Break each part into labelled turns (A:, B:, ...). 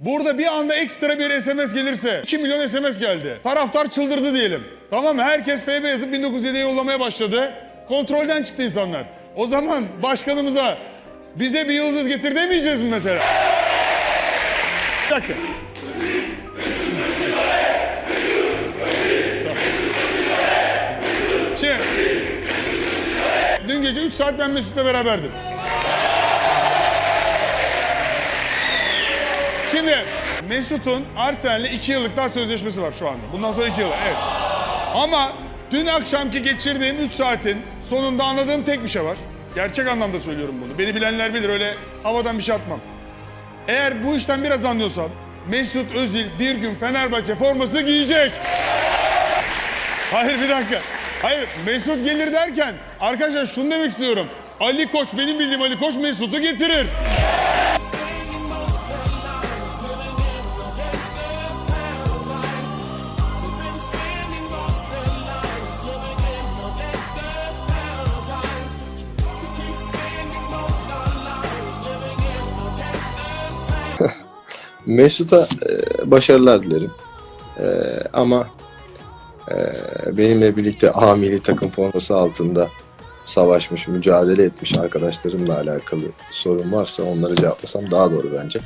A: Burada bir anda ekstra bir SMS gelirse 2 milyon SMS geldi. Taraftar çıldırdı diyelim. Tamam? Herkes FB yazıp 1907'ye yollamaya başladı. Kontrolden çıktı insanlar. O zaman başkanımıza bize bir yıldız getir demeyeceğiz mi mesela? Bir dakika. Şimdi, dün gece 3 saat ben Mesut'la beraberdim. Şimdi Mesut'un Arsenal'le 2 yıllık daha sözleşmesi var şu anda. Bundan sonra 2 yıl, evet. Ama dün akşamki geçirdiğim 3 saatin sonunda anladığım tek bir şey var. Gerçek anlamda söylüyorum bunu. Beni bilenler bilir öyle havadan bir şey atmam. Eğer bu işten biraz anlıyorsam Mesut Özil bir gün Fenerbahçe formasını giyecek. Hayır bir dakika. Hayır Mesut gelir derken arkadaşlar şunu demek istiyorum. Ali Koç benim bildiğim Ali Koç Mesut'u getirir.
B: Mesut'a e, başarılar dilerim. E, ama e, benimle birlikte A milli takım forması altında savaşmış, mücadele etmiş arkadaşlarımla alakalı sorun varsa onları cevaplasam daha doğru bence.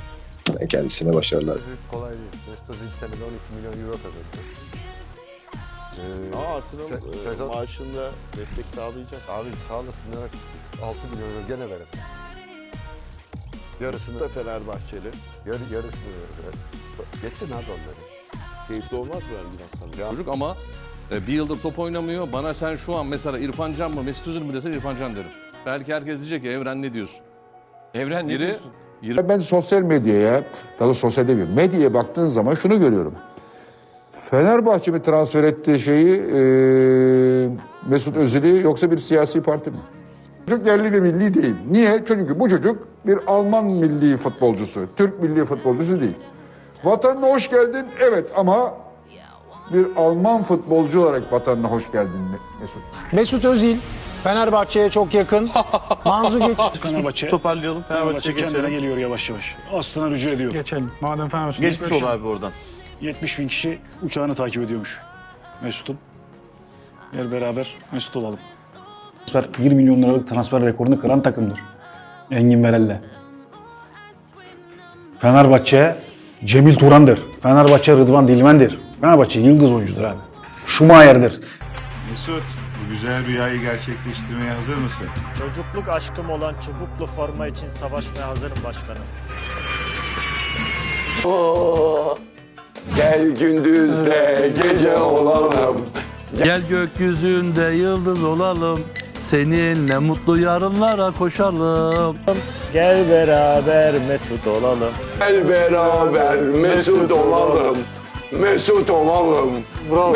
B: Ben kendisine başarılar.
C: Kolay değil. Mesut Özil senede 12 milyon euro kazandı. Ee,
D: Ama Arsenal
C: Se-
D: e, maaşında destek sağlayacak.
C: abi sağlasın demek 6 milyon euro gene verir. Yarısını,
D: da Fenerbahçeli.
C: yarı, yarısını. Evet. Geçsin abi onları.
D: Keyifli olmaz mı Ergin Aslan?
E: Çocuk ama e, bir yıldır top oynamıyor. Bana sen şu an mesela İrfan Can mı Mesut Özil mi desen İrfan Can derim. Belki herkes diyecek ki Evren ne diyorsun?
F: Evren ne
E: Biri,
F: diyorsun?
G: Ben sosyal medyaya, daha doğrusu sosyal değil, medyaya baktığın zaman şunu görüyorum. Fenerbahçe mi transfer ettiği şeyi e, Mesut Özil'i yoksa bir siyasi parti mi? Çocuk yerli ve milli değil. Niye? Çünkü bu çocuk bir Alman milli futbolcusu, Türk milli futbolcusu değil. Vatanına hoş geldin, evet ama bir Alman futbolcu olarak vatanına hoş geldin Mesut.
H: Mesut Özil Fenerbahçe'ye çok yakın. Manzu geç.
I: Fenerbahçe. Toparlayalım. Fenerbahçe kendine geliyor yavaş yavaş. Aslına rücu ediyor.
H: Geçelim. Madem Fenerbahçe'de
F: Geçmiş ol abi oradan.
I: 70 bin kişi uçağını takip ediyormuş. Mesut'un. Gel beraber Mesut olalım. Transfer 1 milyon liralık transfer rekorunu kıran takımdır. Engin Verel'le. Fenerbahçe Cemil Turan'dır. Fenerbahçe Rıdvan Dilmen'dir. Fenerbahçe yıldız oyuncudur abi. Schumacher'dir.
J: Mesut, bu güzel rüyayı gerçekleştirmeye hazır mısın?
K: Çocukluk aşkım olan çubuklu forma için savaşmaya hazırım başkanım.
B: Gel gündüzde gece olalım.
F: Gel gökyüzünde yıldız olalım. Seninle mutlu yarınlara koşalım.
K: Gel beraber mesut olalım.
B: Gel beraber Mesut olalım. Mesut olalım. Bravo.